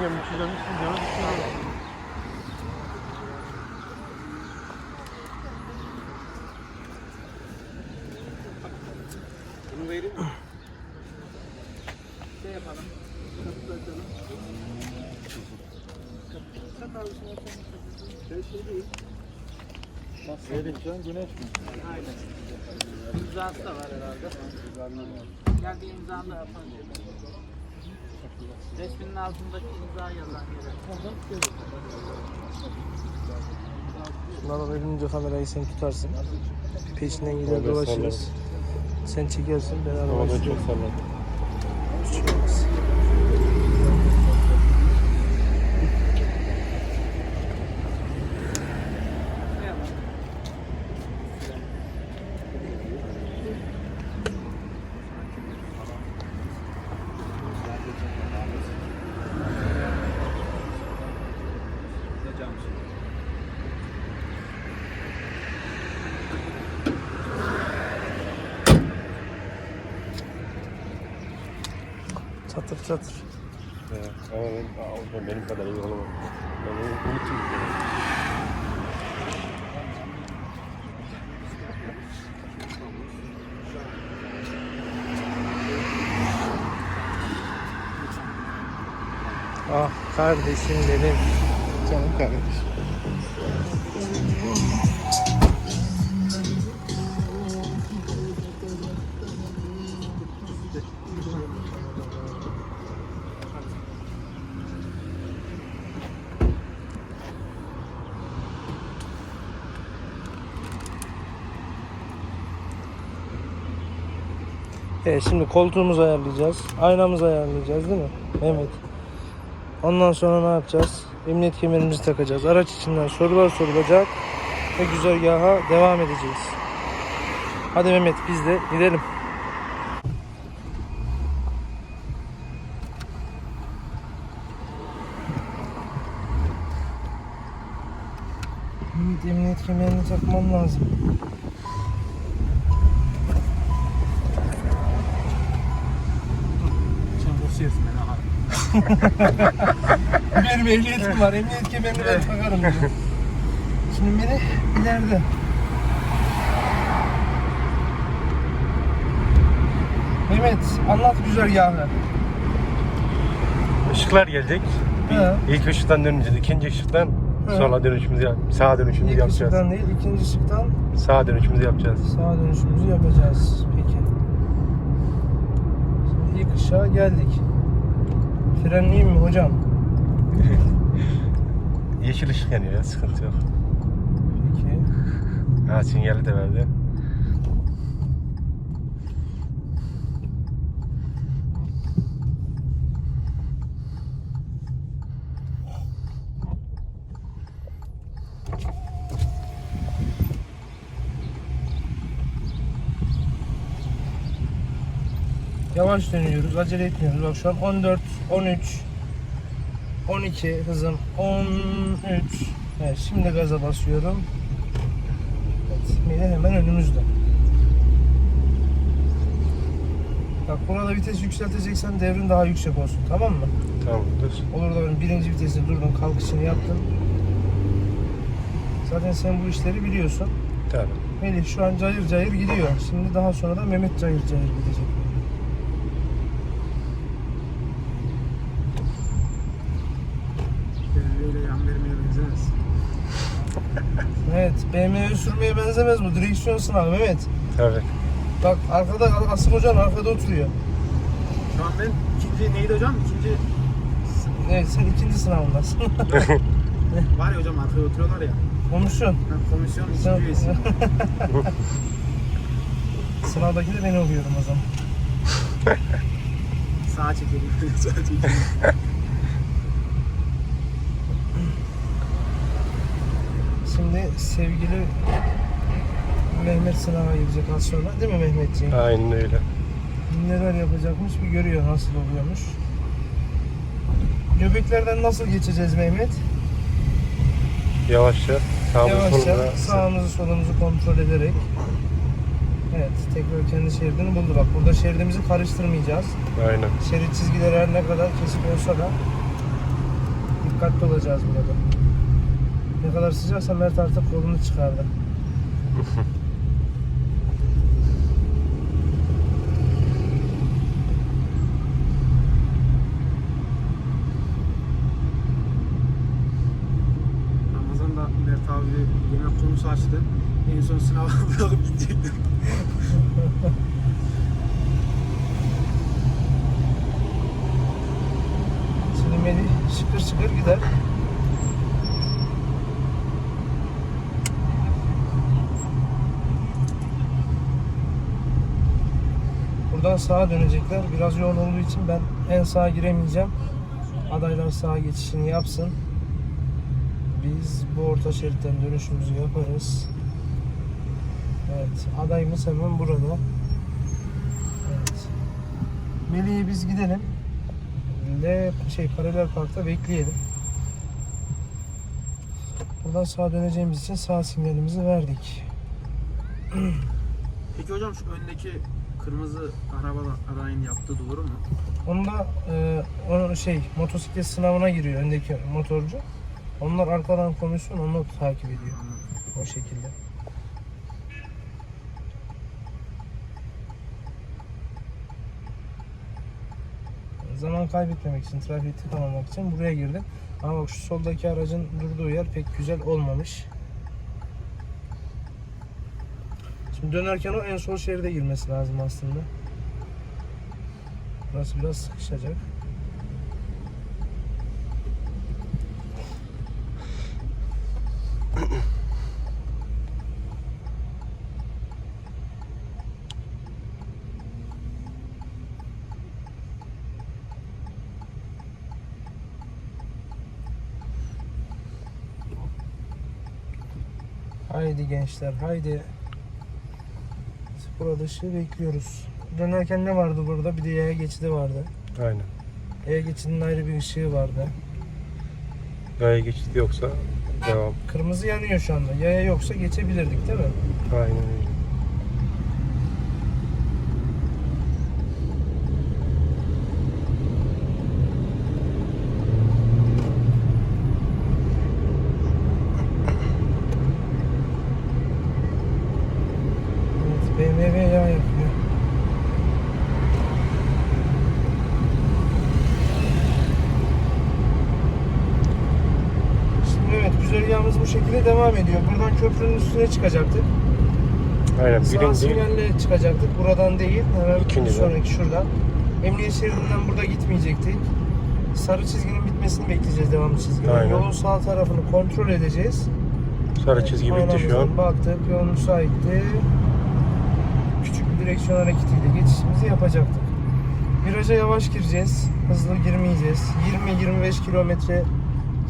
gelmiş, gelmişsin diyoruz. Bunu vereyim mi? Şey yapalım. Ben şey değil. Seyredeceğin güneş mi? Aynen. İmzası da var herhalde. Gel bir imzanı da yapalım. Resminin altındaki imza yazan yere. Bunlarla ölünce kamerayı sen tutarsın. Peşinden gider dolaşırız. Sen çekersin başlıyoruz. çok salladı. Çatır çatır. Evet. Ama ben, aa, hocam benim kadar iyi olamam. Ben onu unuttum. Ah kardeşim benim. Canım kardeşim. Evet şimdi koltuğumuzu ayarlayacağız. Aynamızı ayarlayacağız değil mi? Evet. Ondan sonra ne yapacağız? Emniyet kemerimizi takacağız. Araç içinden sorular sorulacak ve güzergaha devam edeceğiz. Hadi Mehmet biz de gidelim. Mehmet emniyet kemerini takmam lazım. Benim ehliyetim var. Emniyet kemerini ben takarım. diyor. Şimdi beni ileride. Mehmet anlat güzergahı. Işıklar gelecek. He. İlk ışıktan döneceğiz. ikinci ışıktan He. sola dönüşümüzü yap. Sağa dönüşümüzü İlk yapacağız. ışıktan değil ikinci ışıktan Sağa dönüşümüzü yapacağız. sağa dönüşümüzü yapacağız. Peki. Şimdi ilk ışığa geldik. Frenliyim mi hocam? Yeşil ışık yanıyor ya. Sıkıntı yok. Peki. Ha sinyali de verdi. Yavaş dönüyoruz. Acele etmiyoruz. Bak şu an 14, 13, 12 hızım 13. Evet şimdi gaza basıyorum. Evet, Melih hemen önümüzde. Bak burada vites yükselteceksen devrin daha yüksek olsun tamam mı? Tamamdır. Olur da ben birinci vitesi durdun kalkışını yaptın. Zaten sen bu işleri biliyorsun. Tamam. Melih şu an cayır cayır gidiyor. Şimdi daha sonra da Mehmet cayır cayır gidecek. Evet, BMW sürmeye benzemez bu. Direksiyon sınavı Mehmet. Tabii. Bak arkada Asım Hocan arkada oturuyor. Şu an ben ikinci neydi hocam? İkinci Evet sen ikinci sınavındasın. var ya hocam arkaya oturuyorlar ya. Ben komisyonun Sen- ikinci üyesiyim. Sınavdaki de ben oluyorum o zaman. Sağa çekelim. Sağa çekelim. Şimdi sevgili Mehmet sınava girecek az sonra. Değil mi Mehmetciğim? Aynen öyle. Neler yapacakmış bir görüyor nasıl oluyormuş. Göbeklerden nasıl geçeceğiz Mehmet? Yavaşça. Sağımızı Yavaşça solumuza. sağımızı solumuzu kontrol ederek. Evet tekrar kendi şeridini buldu. Bak burada şeridimizi karıştırmayacağız. Aynen. Şerit çizgileri her ne kadar kesik olsa da Dikkatli olacağız burada. Ne kadar sıcaksa Mert artık kolunu çıkardı. Ramazan'da Mert abi yemek konusu açtı. En son sınava bırakıp gidecektim. Şimdi Melih şıkır şıkır gider. Buradan sağa dönecekler. Biraz yoğun olduğu için ben en sağa giremeyeceğim. Adaylar sağa geçişini yapsın. Biz bu orta şeritten dönüşümüzü yaparız. Evet, adayımız hemen burada. Evet. Melih'e biz gidelim. L şey paralel parkta bekleyelim. Buradan sağa döneceğimiz için sağ sinyalimizi verdik. Peki hocam şu öndeki kırmızı araba adayın yaptığı doğru mu? Onda e, onun şey motosiklet sınavına giriyor öndeki motorcu. Onlar arkadan komisyon onu takip ediyor o şekilde. Zaman kaybetmemek için, trafiği tıkamamak için buraya girdim. Ama bak şu soldaki aracın durduğu yer pek güzel olmamış. Şimdi dönerken o en sol şeride girmesi lazım aslında. Burası biraz sıkışacak. Haydi gençler haydi. Spor dışı bekliyoruz. Dönerken ne vardı burada? Bir de yaya geçidi vardı. Aynen. Yaya geçidinin ayrı bir ışığı vardı. Yaya geçidi yoksa devam. Kırmızı yanıyor şu anda. Yaya yoksa geçebilirdik değil mi? Aynen öyle. Evet, BMW yağ yapıyor. Şimdi evet güzergahımız bu şekilde devam ediyor. Buradan köprünün üstüne çıkacaktık. Aynen. Sağ sinyalle çıkacaktık. Buradan değil. Hemen İkinci sonraki şuradan. Emniyet şeridinden burada gitmeyecektik. Sarı çizginin bitmesini bekleyeceğiz devamlı çizginin. Aynen. Yolun sağ tarafını kontrol edeceğiz. sarı çizgi bitti şu an. Baktık, yol müsaitti. Küçük bir direksiyon hareketiyle geçişimizi yapacaktık. Viraja yavaş gireceğiz. Hızlı girmeyeceğiz. 20-25 kilometre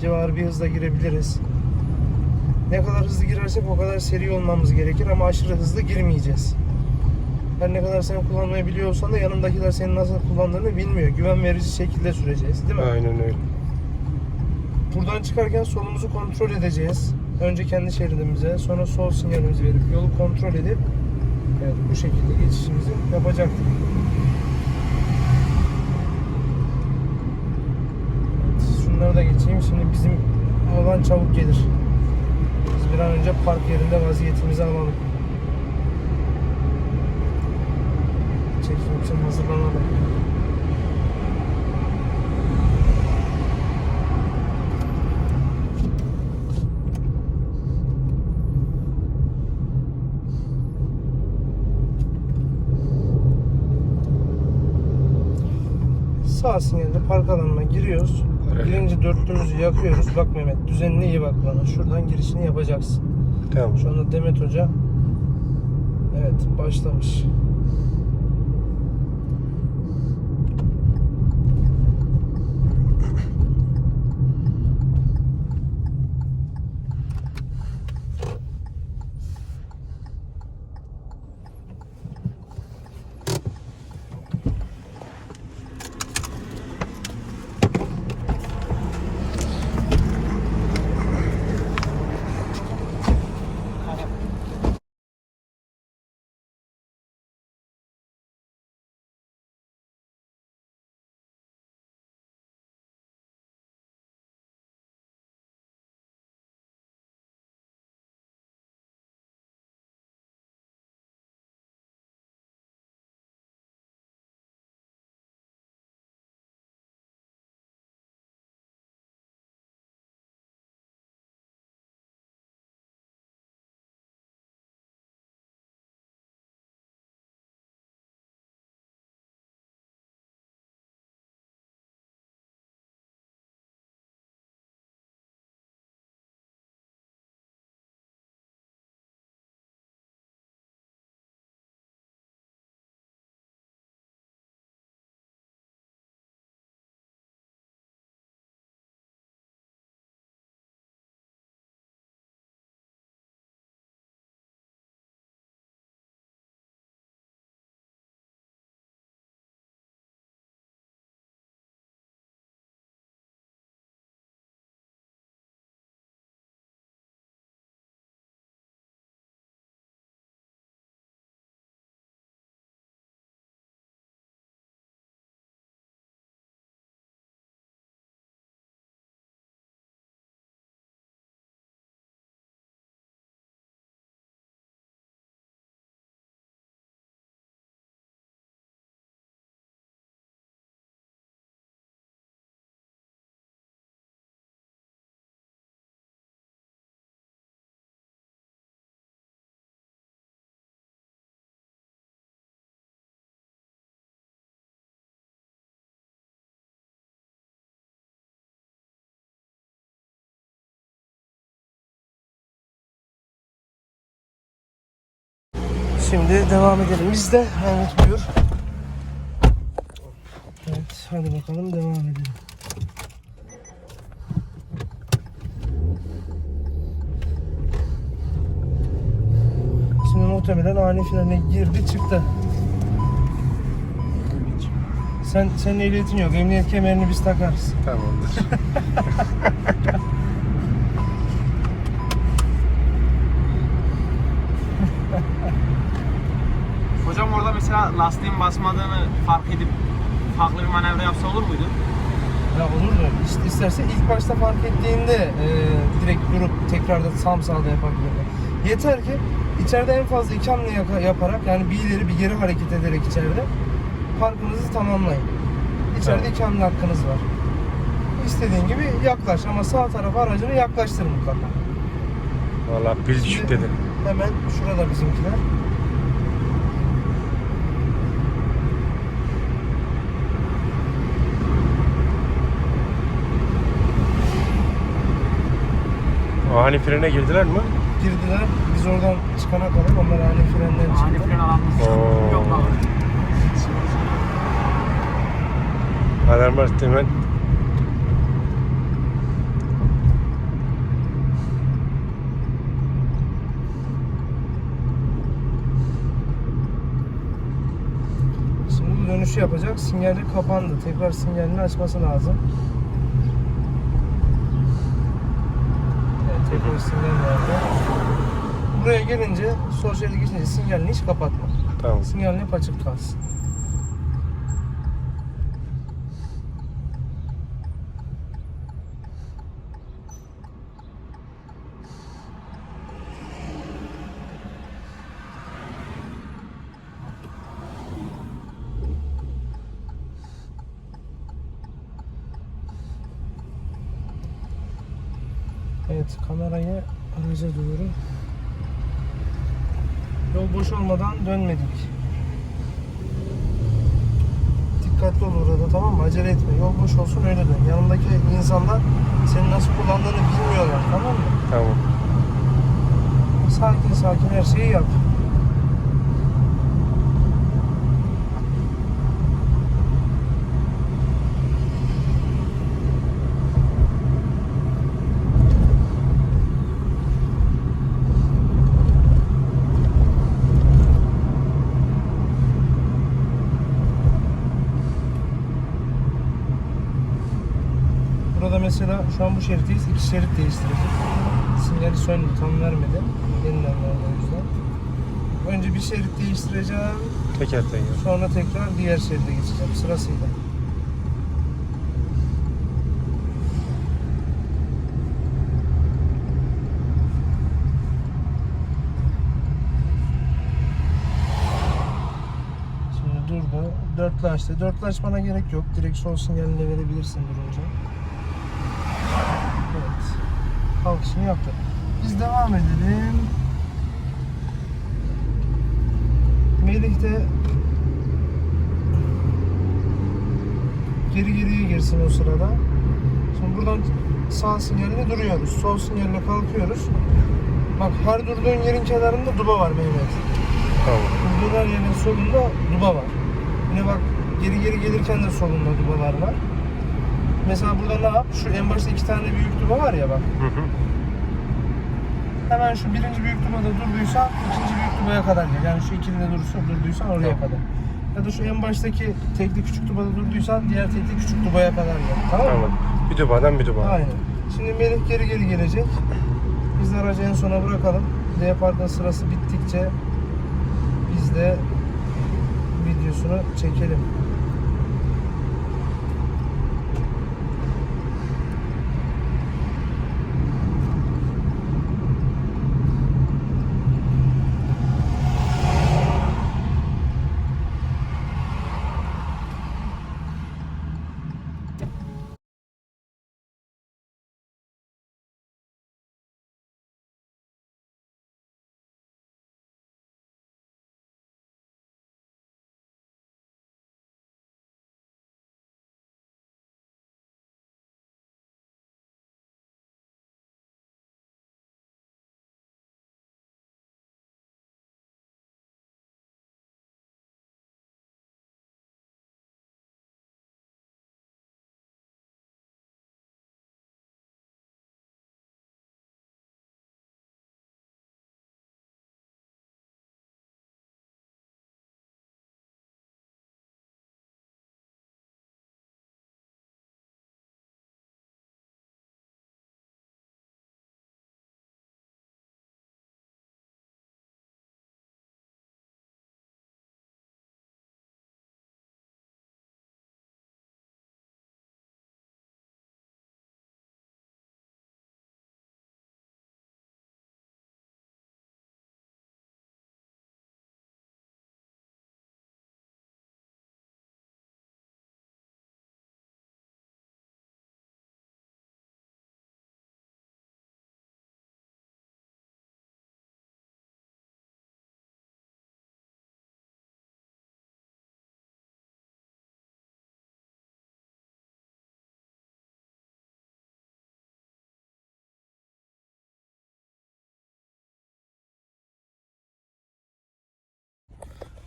civarı bir hızla girebiliriz. Ne kadar hızlı girersek o kadar seri olmamız gerekir ama aşırı hızlı girmeyeceğiz. Her ne kadar sen kullanmayı biliyorsan da yanındakiler senin nasıl kullandığını bilmiyor. Güven verici şekilde süreceğiz değil mi? Aynen öyle. Buradan çıkarken solumuzu kontrol edeceğiz. Önce kendi şeridimize, sonra sol sinyalimizi verip yolu kontrol edip evet bu şekilde geçişimizi yapacaktık. Evet, şunları da geçeyim. Şimdi bizim olan çabuk gelir. Bir an önce park yerinde vaziyetimizi alalım. Çekim için hazırlanalım. Sağ sinyalde park alanına giriyoruz. Birinci dörtlümüzü yakıyoruz. Bak Mehmet düzenine iyi bak bana. Şuradan girişini yapacaksın. Tamam. Şu anda Demet Hoca evet başlamış. Şimdi devam edelim biz de. Mehmet buyur. Evet hadi bakalım devam edelim. Şimdi muhtemelen ani frene girdi çıktı. Sen senin ehliyetin yok. Emniyet kemerini biz takarız. Tamamdır. Hocam orada mesela lastiğin basmadığını fark edip farklı bir manevra yapsa olur muydu? Ya olur da işte isterse ilk başta fark ettiğinde e, direkt durup tekrarda sağ sağda yapabilirler. Yeter ki içeride en fazla iki hamle yaparak yani bir ileri bir geri hareket ederek içeride parkınızı tamamlayın. İçeride Tamam. iki hamle hakkınız var. İstediğin gibi yaklaş ama sağ tarafa aracını yaklaştır mutlaka. Valla Şimdi düşük dedim. Hemen şurada bizimkiler. Ani frene girdiler mi? Girdiler. Biz oradan çıkana kadar onlar ani frenden çıktı. Ani fren alanımız Oo. yok abi. Alarmlar hemen Şimdi dönüşü yapacak. Sinyali kapandı. Tekrar sinyalini açması lazım. Sinyal verdi. Buraya gelince şeride geçince sinyalini hiç kapatma. tamam. Sinyalini hep açık kalsın. Kamerayı araca doğru. Yol boş olmadan dönmedik. Dikkatli ol orada tamam mı? Acele etme. Yol boş olsun öyle dön. Yanındaki insanlar senin nasıl kullandığını bilmiyorlar tamam mı? Tamam. Sakin sakin her şeyi yap. Burada mesela şu an bu şeritteyiz. İki şerit değiştireceğiz. Sinyali söndü. Tam vermedi. Yeniden verdi o yüzden. Önce bir şerit değiştireceğim. Teker teker. Sonra tekrar diğer şeride geçeceğim sırasıyla. Şimdi durdu. Dörtlü açtı. Dörtlü açmana gerek yok. Direkt sol sinyalini verebilirsin durunca. Evet. Kalkışını yaptı. Biz devam edelim. Melih de geri geriye girsin o sırada. Şimdi buradan sağ sinyaline duruyoruz. Sol sinyaline kalkıyoruz. Bak her durduğun yerin kenarında duba var Mehmet. Tamam. Durduğun her yerin solunda duba var. Yine bak geri geri gelirken de solunda dubalar var. Mesela burada ne yap? Şu en başta iki tane büyük duba var ya bak. Hı hı. Hemen şu birinci büyük dubada durduysan ikinci büyük dubaya kadar gel. Yani şu ikilide durursun, durduysan oraya Tamam. kadar. Ya da şu en baştaki tekli küçük dubada durduysan diğer tekli küçük dubaya kadar gel. Tamam mı? Tamam. Bir dubadan bir duba. Aynen. Şimdi Melih geri geri gelecek. Biz de aracı en sona bırakalım. D parkın sırası bittikçe biz de videosunu çekelim.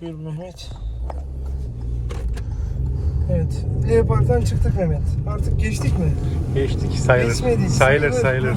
Buyur Mehmet. Evet. L Park'tan çıktık Mehmet. Artık geçtik mi? Geçtik sayılır. Geçmedik, Sayılır sayılır.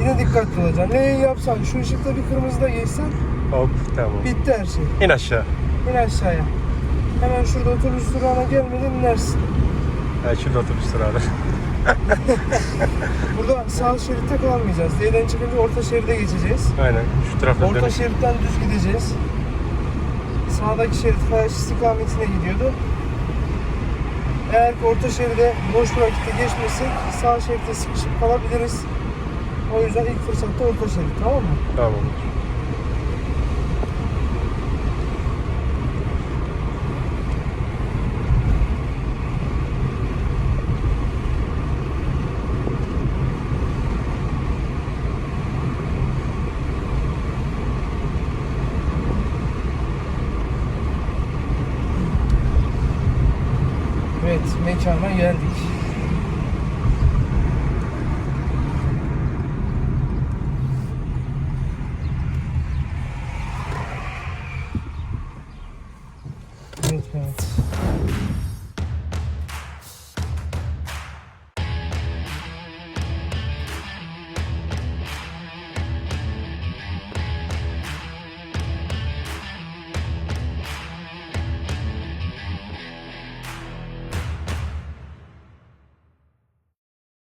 Yine dikkatli olacaksın. L'yi yapsan, şu ışıkta bir kırmızıda geçsen Hop tamam. bitti her şey. İn aşağı. İn aşağıya. Hemen şurada otobüs durağına gelmeden inersin. Ha, şurada otobüs durağı. Sağ şeritte kalmayacağız. L'den çıkınca orta şeride geçeceğiz. Aynen. Şu tarafta Orta dönüş. şeritten düz gideceğiz. Sağdaki şerit Kayaş istikametine gidiyordu. Eğer ki orta şeride boş bir vakitte geçmezsek sağ şeritte sıkışıp kalabiliriz. O yüzden ilk fırsatta orta şerit tamam mı? Tamam. Evet, mekana geldik.